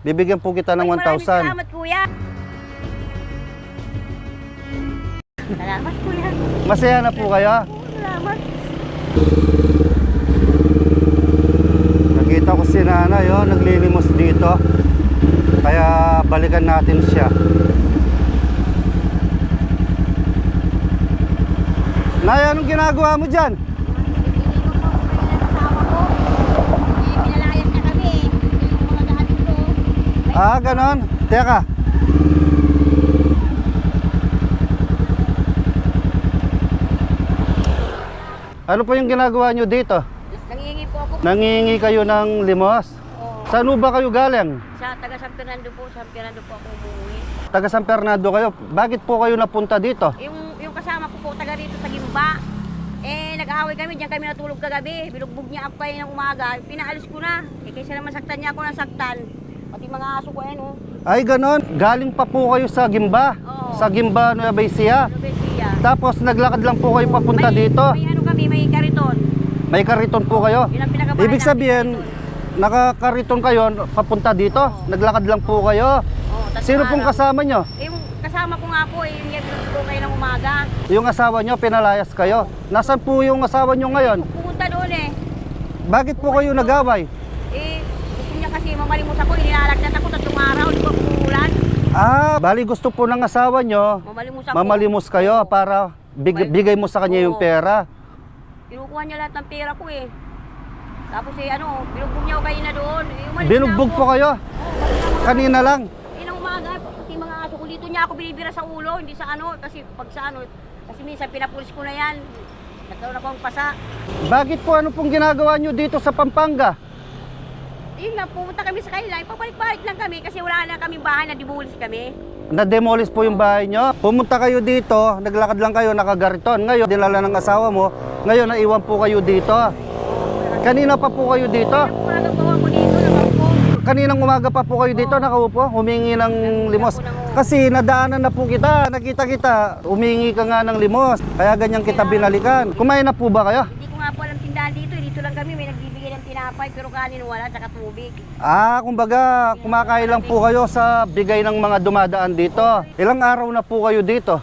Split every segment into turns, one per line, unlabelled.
Bibigyan po kita ng
Ay, maraming
1,000.
Salamat, kuya. Salamat, kuya.
Masaya na po kayo?
Salamat.
Nakita ko si nanay, oh, naglilimos dito. Kaya balikan natin siya. Nay, anong ginagawa mo dyan?
Pinalayas na kami. Yung mga lahat dito.
Ah, ganon. Teka. Ano po yung ginagawa nyo dito?
Nangingi po ako.
Nangingi kayo ng limos?
Oo.
Saan ba kayo galing?
Sa taga San Fernando po, San Fernando po ako umuwi.
Taga San Fernando kayo. Bakit po kayo napunta dito?
Yung, yung kasama ko po, taga rito sa Gimba. Eh, nag-aaway kami, diyan kami natulog kagabi. Bilugbog niya ako kayo ng umaga. Pinaalis ko na. Eh, kaysa naman saktan niya ako ng saktan. Pati mga aso ko, ano.
Ay, ganon. Galing pa po kayo sa Gimba.
Oo.
Sa Gimba, Nueva Ecija. Tapos naglakad lang po kayo papunta
May-
dito.
May ano kami, may kariton.
May kariton po kayo.
Yun ang pinakabahay
Ibig
namin,
sabihin,
kariton.
nakakariton kayo papunta dito.
Oo.
Naglakad lang po kayo.
Oo,
Sino pong
araw.
kasama nyo?
Eh, yung kasama ko nga po, eh, yung yabilog ko kayo ng umaga.
Yung asawa nyo, pinalayas kayo. Nasaan po yung asawa nyo ngayon?
Pumunta doon eh.
Bakit po kayo nagaway?
Kasi mamalimos ako, inilalagnan ako tatlong araw, di ba umuulan?
Ah, bali gusto po ng asawa nyo,
Mamalimos ako.
kayo para big- bigay mo sa kanya yung
Oo.
pera.
Kinukuha niya lahat ng pera ko eh. Tapos eh ano, binugbog niya ako kayo na doon. Eh, umalis na
Binugbog
ako.
po kayo?
Oo, umalis na ako.
Kanina lang.
Eh, nang umaga, pati mga aso ko dito niya ako binibira sa ulo, hindi sa ano, kasi pag sa ano, kasi minsan pinapulis ko na yan. Nagkaroon ako ng pasa.
Bakit po ano pong ginagawa nyo dito sa Pampanga?
Yun nga, pumunta kami sa kanila, papalik-balik lang kami kasi wala na kami bahay na dibulis kami.
Na-demolish po yung bahay nyo. Pumunta kayo dito, naglakad lang kayo, nakagariton. Ngayon, dinala ng asawa mo. Ngayon, naiwan po kayo dito. Kanina pa po kayo dito.
Po ako dito, nakaupo.
Kaninang umaga pa po kayo dito, nakaupo, humingi ng limos. Kasi nadaanan na po kita, nakita kita, humingi ka nga ng limos. Kaya ganyan kita binalikan. Kumain na po ba kayo?
Hindi ko nga po alam tindahan dito, eh. dito lang kami, may ng tinapay, pero kanin wala, tsaka tubig.
Ah, kumbaga, kumakain lang po kayo sa bigay ng mga dumadaan dito. Ilang araw na po kayo dito?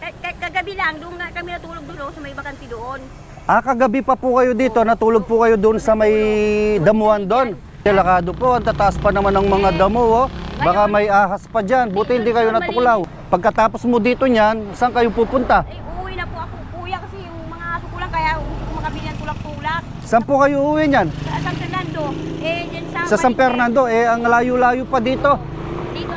K- k- kagabi lang, doon nga kami natulog doon, oh, sa may bakanti doon.
Ah, kagabi pa po kayo dito, natulog po kayo doon sa may damuhan doon. Delakado po, ang tataas pa naman ng mga damo, oh. Baka may ahas pa dyan, buti hindi kayo natuklaw. Pagkatapos mo dito niyan, saan kayo pupunta?
Eh, uuwi na po ako, kuya, kasi yung mga aso ko lang, kaya gusto ko makabili ng tulak-tulak.
Saan po kayo uwi niyan?
Sa San Fernando, eh, dyan sa...
Sa San. Fernando, eh, ang layo-layo pa dito.
Dito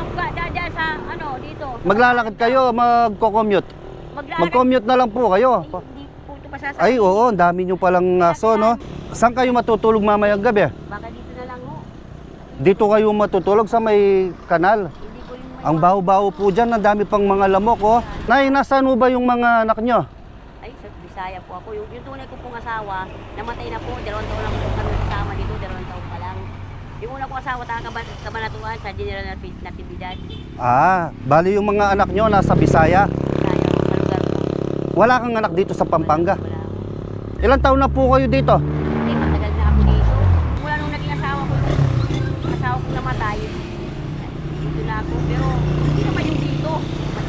dyan sa, ano, dito.
Maglalakad kayo, magko-commute.
Maglalakad.
Mag-commute na lang po kayo.
Ay, Hindi po ito pasasakit.
Ay, oo, ang dami nyo palang aso, no? Saan kayo matutulog mamayang gabi?
Baka dito na lang, ho.
Dito kayo matutulog sa may kanal.
Hindi ko yung...
Ang baho-baho po dyan, ang dami pang mga lamok, oh. Nay, nasaan ba yung mga anak nyo?
Ay, sa Bisaya po ako. Yung, yung tunay ko pong asawa, namatay na po. Dalawang taon lang po kami kasama dito. Dalawang taon pa lang. Yung una kong asawa, taga Kaban- Kabanatuan sa General Nati- Natividad.
Ah, bali yung mga anak nyo nasa Bisaya.
Bisaya sa lugar po.
Wala kang anak dito sa Pampanga.
Wala.
Ilang taon na po kayo dito?
Matagal na ako dito. Mula nung naging asawa ko, asawa ko namatay, dito na ako. Pero hindi naman yung dito.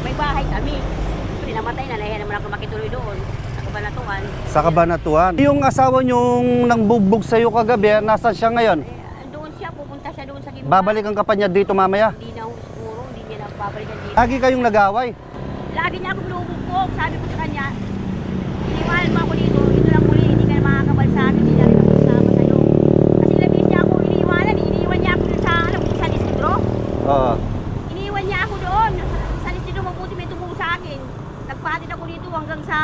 May bahay kami. Siyempre, namatay na. Nahiya naman ako makituloy doon. Kabanatuan.
Sa Kabanatuan. Yung asawa nyong nang bugbog sa'yo kagabi, nasan siya ngayon?
Eh, doon siya, pupunta siya doon sa Gimba.
Babalikan ka pa niya dito mamaya?
Hindi na siguro, hindi niya na babalikan dito.
Lagi kayong nagaway.
Lagi niya ako binubugkog. Sabi ko sa kanya, iniwanan mo ako dito, ito lang muli, hindi ka na makakabal sa akin, hindi na rin ako kasama sa'yo. Kasi labis niya ako iniiwanan, eh. iniiwan niya ako dun sa, ano, sa Isidro.
Oo.
Iniiwan niya ako doon. Sa Isidro, mabuti may tumulong sa akin. Nagpatid ako dito hanggang sa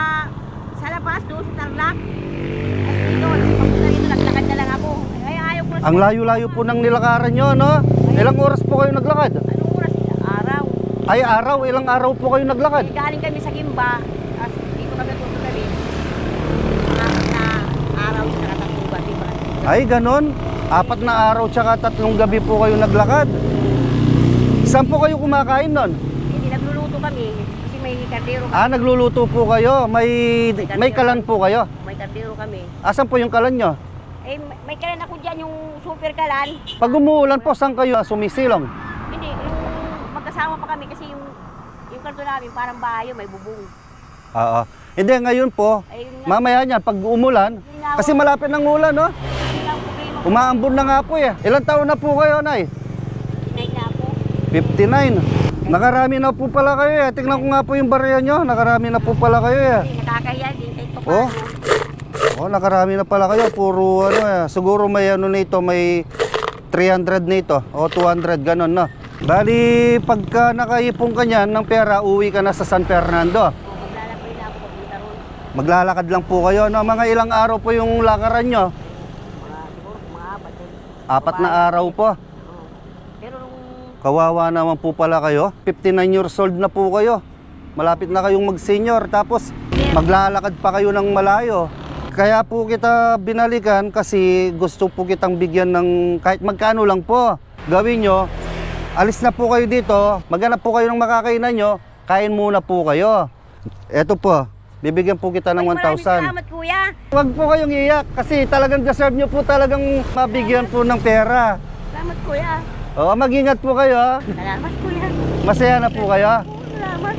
sa labas doon, sa Tarlac. Tapos dito, pagpunta dito, naglakad na lang ako. Ay, ayaw ko na
Ang layo-layo po ng nilakaran nyo, no? Ilang oras po kayo naglakad?
Anong oras? Araw.
Ay, araw. Ilang araw po kayo naglakad?
Eh, galing kami sa Gimba, at dito kami kami. Mga na araw sa katatlong gabi ba?
Ay, ganon. Apat na araw tsaka tatlong gabi po kayo naglakad. Saan po kayo kumakain nun?
Hindi, nagluluto kami. Kasi may kardero kami.
Ah, nagluluto po kayo. May, may kalan po kayo.
May kardero kami.
Asan po yung kalan nyo?
Eh, may- kalan ako dyan yung super kalan.
Pag umuulan po, saan kayo sumisilong?
Hindi, yung magkasama pa kami kasi yung yung kanto namin parang bayo, may bubong.
Oo. Hindi, ngayon po,
Ayun nga,
mamaya niyan, pag umulan, kasi malapit ng ulan, no?
yun lang problema ko.
Umaambon na nga po eh. Ilan taon na po kayo, Nay?
Night na ako.
59. Nakarami na po pala kayo eh. Tingnan ko nga po yung barya nyo. Nakarami na po pala kayo eh.
Nakakahiya din kahit pa
Oh. Oh, nakarami na pala kayo. Puro ano eh. Siguro may ano nito, may 300 nito. O 200, ganun no. Bali, pagka nakaipon ka niyan ng pera, uwi ka na sa San Fernando.
Maglalakad
lang po kayo. No? Mga ilang araw po yung lakaran nyo?
Apat.
na araw po. Kawawa naman po pala kayo. 59 years old na po kayo. Malapit na kayong mag-senior. Tapos maglalakad pa kayo ng malayo. Kaya po kita binalikan kasi gusto po kitang bigyan ng kahit magkano lang po. Gawin nyo, alis na po kayo dito, maghanap po kayo ng makakainan nyo, kain muna po kayo. Eto po, bibigyan po kita ng
Ay, maraming
1,000.
salamat kuya.
Huwag po kayong iyak kasi talagang deserve nyo po talagang mabigyan po ng pera.
Salamat kuya.
Oo, mag-ingat po kayo.
Salamat kuya.
Masaya na po kayo.
Salamat.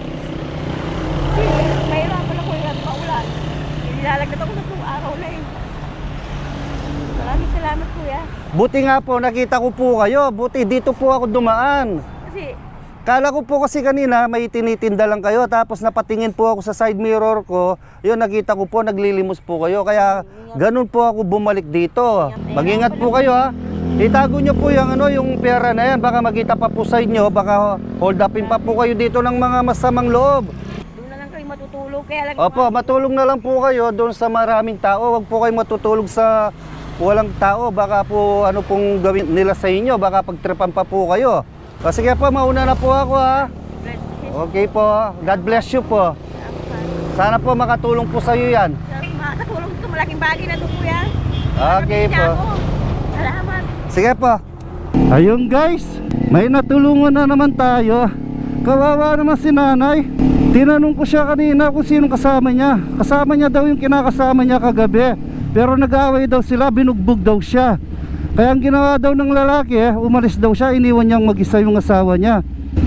Kasi mayroon pa na kuya at paulan. Nilalagdat ako sa eh. Maraming salamat kuya.
Buti nga po, nakita ko po kayo. Buti dito po ako dumaan.
Kasi
Kala ko po kasi kanina may tinitinda lang kayo tapos napatingin po ako sa side mirror ko. Yun nakita ko po naglilimos po kayo kaya ganun po ako bumalik dito. Mag-ingat po kayo ha. Itago nyo po yung ano yung pera na yan baka magita pa po sa inyo baka hold upin pa po kayo dito ng mga masamang loob.
Matutulog. Kaya lang
Opo, matulong na lang po kayo doon sa maraming tao. Huwag po kayo matutulog sa walang tao. Baka po ano pong gawin nila sa inyo. Baka pagtripan pa po kayo. O sige po, mauna na po ako ha. Okay po. God bless you po. Sana po makatulong po sa iyo yan.
Makakatulong ito. Malaking bagay na ito kuya.
Okay po.
Salamat.
Sige po. Ayun guys, may natulungan na naman tayo. Kawawa naman si nanay. Tinanong ko siya kanina kung sino kasama niya. Kasama niya daw yung kinakasama niya kagabi. Pero nag-aaway daw sila, binugbog daw siya. Kaya ang ginawa daw ng lalaki, eh, umalis daw siya, iniwan niyang mag-isa yung asawa niya.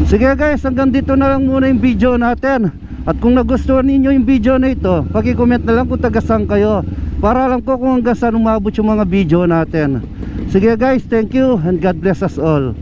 Sige guys, hanggang dito na lang muna yung video natin. At kung nagustuhan ninyo yung video na ito, paki-comment na lang kung taga-saan kayo. Para alam ko kung hanggang saan umabot yung mga video natin. Sige guys, thank you and God bless us all.